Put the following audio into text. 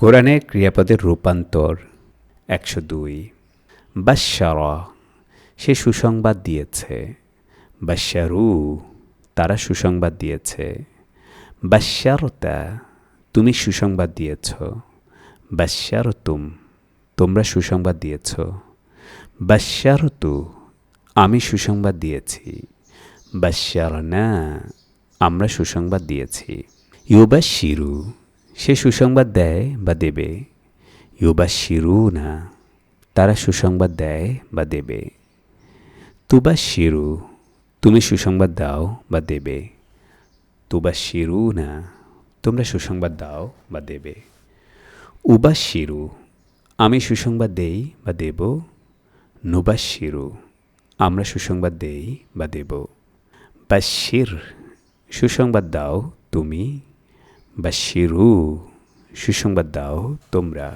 কোরআনে ক্রিয়াপদের রূপান্তর একশো দুই। বাশারা সে সুসংবাদ দিয়েছে। বাশারু তারা সুসংবাদ দিয়েছে। বাশারতা তুমি সুসংবাদ দিয়েছ। বাশারতুম তোমরা সুসংবাদ দিয়েছ। বাশারতু আমি সুসংবাদ দিয়েছি। বাশারনা আমরা সুসংবাদ দিয়েছি। ইউবাশিরু সে সুসংবাদ দেয় বা দেবে? ইউবা শিরু না তারা সুসংবাদ দেয় বা দেবে? তুবা শিরু তুমি সুসংবাদ দাও বা দেবে? তুবা শিরু না তোমরা সুসংবাদ দাও বা দেবে? উবা শিরু আমি সুসংবাদ দেই বা দেব? নুবা শিরু আমরা সুসংবাদ দেই বা দেব? বাশির সুসংবাদ দাও তুমি বাশিরু সুসংবাদ দাও তোমরা।